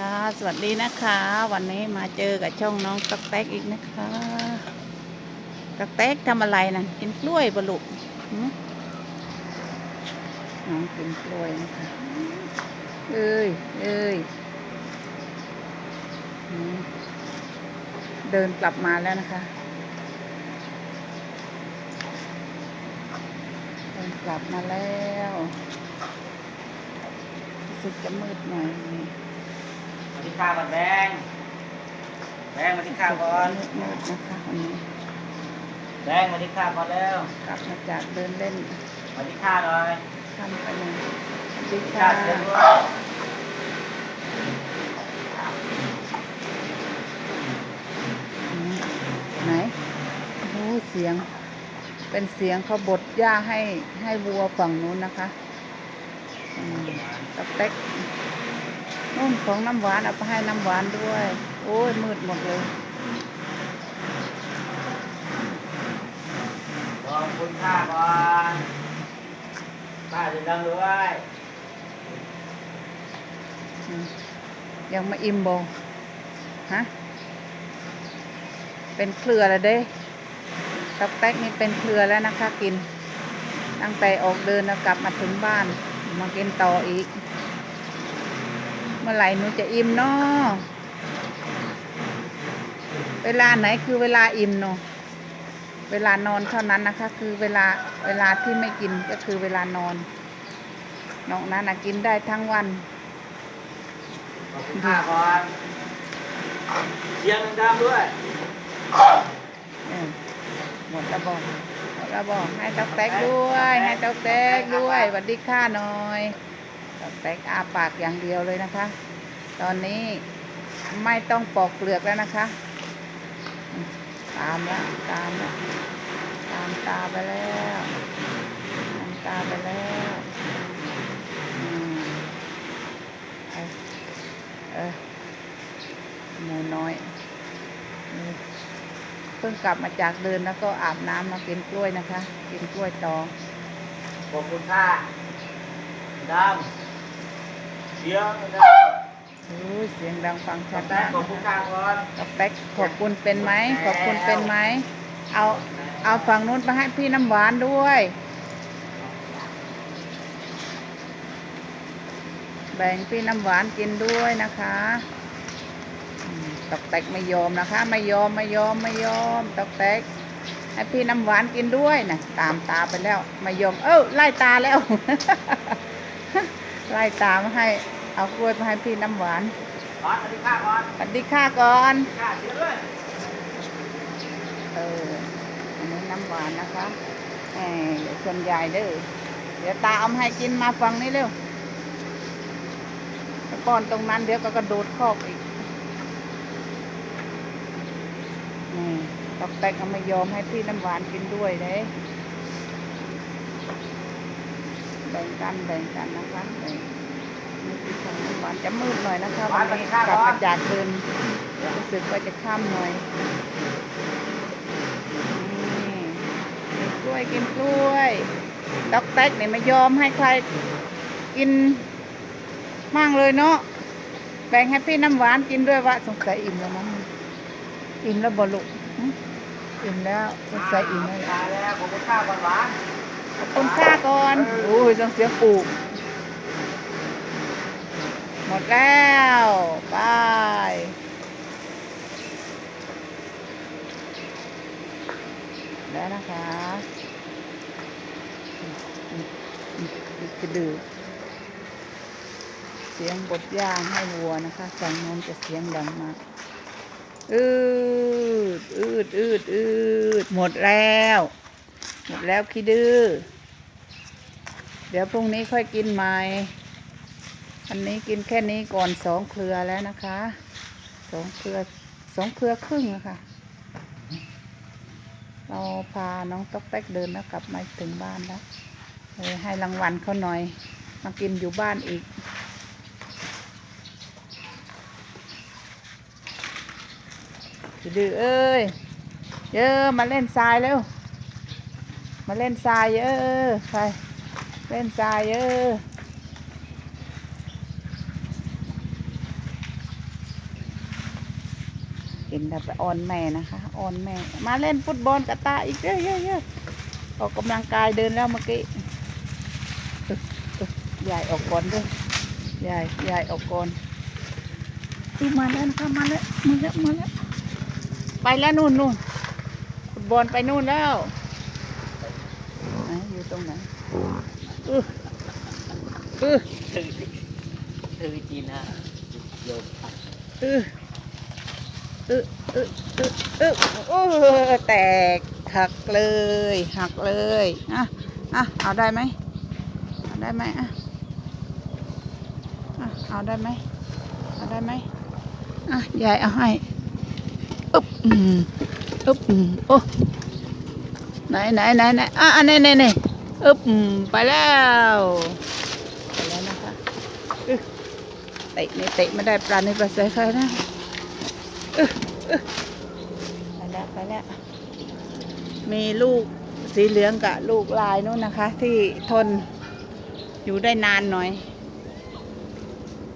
ค่ะสวัสดีนะคะ วันนี้มาเจอกับช่องน้องตักแตกอีกนะคะตักแตกทำอะไรนะกินกล้วยบลุหืมน้องกินกล้วยนะคะเอ้ยเอ้ยเดินกลับมาแล้วนะคะ เดินกลับมาแล้วรู้สึกจะมืดหน่อย นี่มาที่ข้าวก่อนแบงแบงมาที่ข้าวก่อนมืดๆนะคะวันนี้แบงมาที่ข้าวก่อนแล้วกลับมาจากเดินเล่นมาที่ข้าวหน่อยทำไปหนึ่งสวัสดีที่ค่ะข้าวเสร็จด้วยอืมไหนโอ้โหเสียง เป็นเสียงเขาบดหญ้าให้ให้วัวฝั่งนู้นนะคะอืมตะเต็ก นู่นของน้ำหวานเอาไปให้น้ำหวานด้วย โอ้ยมืดหมดเลยขอบคุณข้าวก่อนป้าจะดังด้วยอืมยังมาอิ่มโบฮะ เป็นเครือแล้วเด้ตักแตกนี่เป็นเครือแล้วนะคะกิน ตั้งแต่ออกเดินแล้วกลับมาถึงบ้าน มากินต่ออีก เมื่อไหร่หนูจะอิ่มเนาะเวลาไหนคือเวลาอิ่มเนาะเวลานอนเท่านั้นนะคะ คือเวลาเวลาที่ไม่กินก็คือเวลานอนนอกนั้นนะกินได้ทั้งวันขอบคุณข้าวก่อนเสียงดังๆด้วยเออหมดระบอกหมดระบอกให้ตอกแตกด้วย ให้ตอกแตกด้วยสวัสดีค่ะหน่อย ตอกแตกอาปากอย่างเดียวเลยนะคะ ตอนนี้ไม่ต้องปอกเปลือกแล้วนะคะ ตามแล้วตามแล้วตามตาไปแล้วตามตาไปแล้วอืมเออหมูน้อยเพิ่งกลับมาจากเดินแล้วก็อาบน้ำมากินกล้วยนะคะ กินกล้วยตองขอบคุณข้าดัง เสียงดังโอ้ยเสียงดังฟังชัดแป๊มากขอบคุณนะคะข้าวก่อนกับแป๊กขอบคุณเป็นไหมขอบคุณเป็นไหมเอาเอาฝั่งนู้นไปให้พี่น้ำหวานด้วยแบ่งพี่น้ำหวานกินด้วยนะคะอืมตอกแตกไม่ยอมนะคะ ไม่ยอมไม่ยอมไม่ยอมตอกแตกให้พี่น้ำหวานกินด้วยนะตามตาไปแล้ว ไม่ยอมเอ้าไล่ตาแล้ว ไล่ตามให้เอากล้วยมาให้พี่น้ำหวานก่อนมาที่ข้าวก่อนสวัสดีค่ะก่อนข้าวเสียงด้วยเอออันนี้น้ำหวานนะคะแหมเดี๋ยวชนใหญ่เด้อเดี๋ยวตาเอามาให้กินมาฟังนี้เร็วแล้วป้อนตรงนั้นเดี๋ยวก็กระโดดคอกอีกนี่ตอกแตกก็ไม่ยอมให้พี่น้ำหวานกินด้วยเลย แบ่งกันแบ่งกันนะคะแบ่งนี่คือของน้ำหวานจะมืดหน่อยนะคะวันนี้กลับมาจากเดินรู้สึกว่าจะค่ำหน่อยนี่กินกล้วยกินกล้วยดอกแตกเนี่ยไม่ยอมให้ใครกินมั่งเลยเนาะแบ่งให้พี่น้ำหวานกินด้วยวะสงสัยอิ่มแล้วมั้งอิ่มแล้วบลุหึอิ่มแล้วสงสัยอิ่มแล้วตายแล้วขอบคุณข้าวก่อนหวาน ขอบคุณค่าก่อนโอ้ยต้องเสียงปลูก หมดแล้วบายแล้วนะคะอืมอืมอืมอืมกระดือเสียงบดย่างให้วัวนะคะฝั่งน้นจะเสียงดังมากอืดอืดอืดอืดหมดแล้ว หมดแล้วคิดดื้อ เดี๋ยวพรุ่งนี้ค่อยกินใหม่ อันนี้กินแค่นี้ก่อนสองเครือแล้วนะคะ สองเครือสองเครือครึ่งอะค่ะเราพาน้องต๊อกแต๊กเดินแล้วกลับมาถึงบ้านแล้วเลยให้รางวัลเขาหน่อย มากินอยู่บ้านอีก ดื้อเอ้ย เยอะมาเล่นทรายเร็ว มาเล่นทรายเยอะไปเล่นทรายเยอะกินแล้วไปออนแม่นะคะออนแม่ มาเล่นฟุตบอลกับตาอีกเยอะเยอะเยอะออกกำลังกายเดินแล้วเมื่อกี้ยเอ้ยยายออกก่อนด้วยยายยายออกก่อนอุ๊ยมาแล้วนะคะมาแล้วมาแล้วมาแล้วไปแล้วนู่นนู่นฟุตบอลไปนู่นแล้ว รงไหนอืออือถือถือจีน่าโยมเออเออเออเออเออโอ้แตกหักเลย หักเลยอะอะเอาได้ไหมเอาได้ไหมอะอะเอาได้ไหมเอาได้ไหมอะยายเอาให้อึ๊บอึ๊บโอ้ไหนไหนไหนไหนอะอันนี้นี่นี่ อึบไปแล้วไปแล้วนะคะเตะนี่เตะไม่ได้ปลาในปลาใส่ใครนะอึ๊ะไปแล้วไปแล้วมีลูกสีเหลืองกับลูกลายนู้นนะคะ ที่ทนอยู่ได้นานหน่อย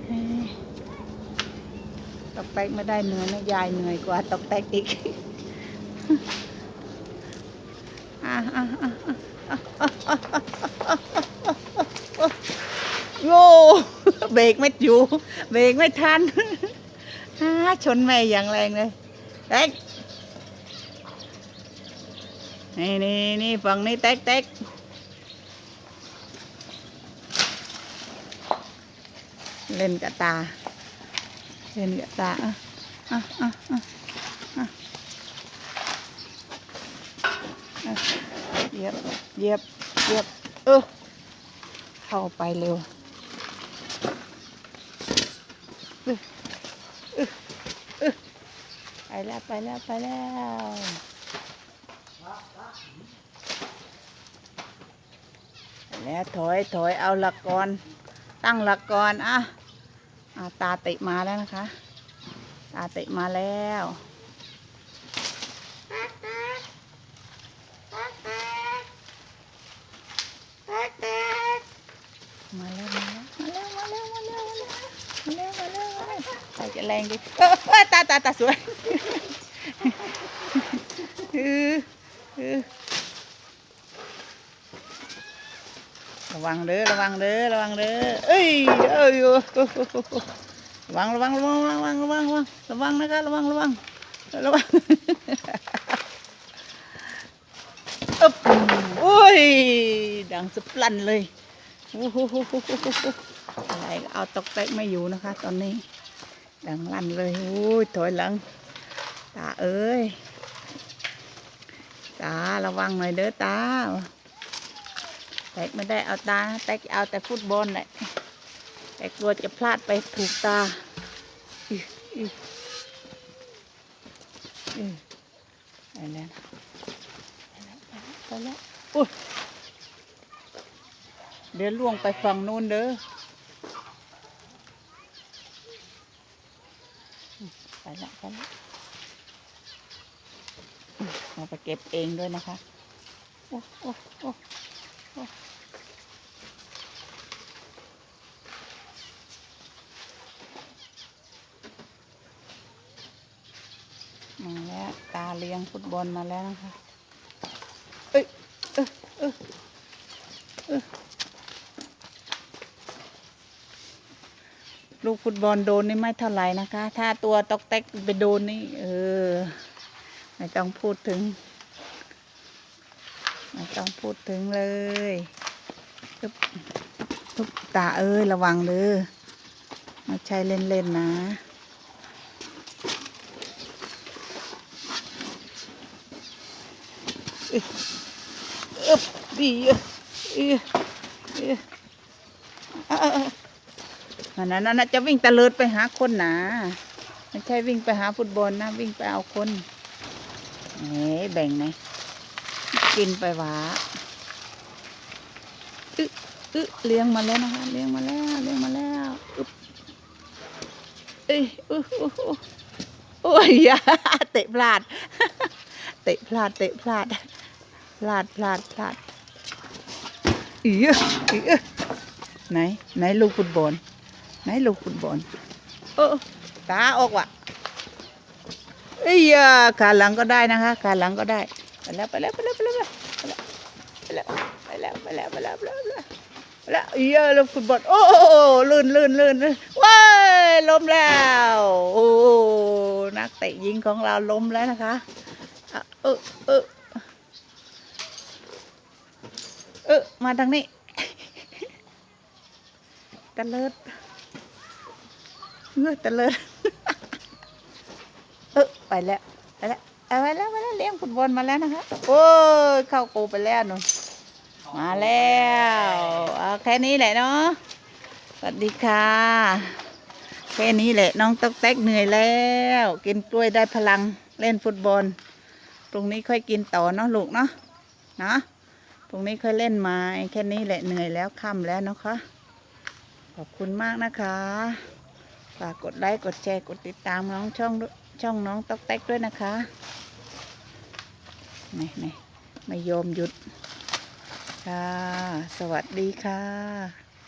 เฮ้ยตอกแตกไม่ได้เหนื่อยนะยายเหนื่อยกว่าตอกแตกอีกอะอะอะ อะอะอะอะอะโย่เบรกไม่อยู่เบรกไม่ทันฮ่าชนแม่อย่างแรงเลยแต๊กนี่นี่นี่ฝั่งนี้แต๊กแต๊กเล่นกับตา เล่นกับตาอะอะอะอะอะ เยียบเยียบเยียบเออเข้าไปเร็วไปแล้วไปแล้วไปแล้วไปแล้วถอยถอยเอาหลักก่อนตั้งหลักก่อนอะอะตาติมาแล้วนะคะ ตาติมาแล้ว แรงดิเออเออตาตาตาสวยเออเออระวังเด้อระวังเด้อระวังเด้อเอ้ยเอ้ยระวังระวังระวังระวังระวังระวังระวังนะคะระวังระวังระวังอึบโอ้ยดังสะพลันเลยโอ้โหอะไรเอาตกแตกไม่อยู่นะคะ ตอนนี้ ดังลั่นเลยโอ้ยถอยหลัง ตาเอ้ย ตาระวังหน่อยเด้อตาแตกไม่ได้เอาตาแตกเอาแต่ฟุตบอลแหละแต่กลัวจะพลาดไปถูกตาอิอิอิไปแล้วไปแล้วไปแล้วอุ้ยเดี๋ยวล่วงไปฝั่งนู้นเด้อ ไปละไปละ อืมเราไปเก็บเองด้วยนะคะ โอ้โอ้โอ้โอ้มาแล้วตาเลี้ยงฟุตบอลมาแล้วนะคะ เอ้ยเอ้ยเอ้ยเอ้ยลูกฟุตบอลโดนนี่ไม่เท่าไหร่นะคะ ถ้าตัวตอกแตกไปโดนนี่ เออ ไม่ต้องพูดถึง ไม่ต้องพูดถึงเลยปึ๊บปึ๊บตาเอ้ยระวังเด้อไม่ใช่เล่นๆนะอึบดีเออเออนั่นนั่นน่ะจะวิ่งตะเลิดไปหาคนหนาไม่ใช่วิ่งไปหาฟุตบอลนะ วิ่งไปเอาคน เฮ้แบ่งไหนกินไปหวาอึอึเลี้ยงมาแล้วนะคะเลี้ยงมาแล้วเลี้ยงมาแล้วอึบเอ้ยอู้อู้อู้โอ้ยอย่าเตะพลาด เตะพลาดเตะพลาด พลาดพลาดพลาดอีเออีเอไหนไหนลูกฟุตบอลไหนลูกฟุตบอลเออตาออกว่ะ อ้ยขาหลังก็ได้นะคะขาหลังก็ได้ไปแล้วไปแล้วไปแล้วไปแล้วไปแล้วไปแล้วไปแล้วไปแล้วไปแล้วไปแล้วไปแล้วไปแล้วเอ้ยลูกฟุตบอลโอ้ลื่นลื่นลื่นว้ายล้มแล้วโอ้นักเตะยิงของเราล้มแล้วนะคะเออเออเออมาทางนี้ตะเลิดเงือตะเลิด ไปแล้วไปแล้วเอาไปแล้วไปแล้วเลี้ยงฟุตบอลมาแล้วนะคะโอ้ยเข้าโกไปแล้วหนูมาแล้วเอาแค่นี้แหละเนาะสวัสดีค่ะ แค่นี้แหละน้องต๊อกแต๊กเหนื่อยแล้ว กินกล้วยได้พลังเล่นฟุตบอล ตรงนี้ค่อยกินต่อเนาะลูกเนาะนะตรงนี้ค่อยเล่นไม้แค่นี้แหละเหนื่อยแล้วค่ำแล้วเนาะคะขอบคุณมากนะคะฝากกดไลค์กดแชร์กดติดตามน้องช่องด้วย ช่องน้องต๊อกแต๊กด้วยนะคะนี่นี่ไม่ยอมหยุด ค่ะ สวัสดีค่ะ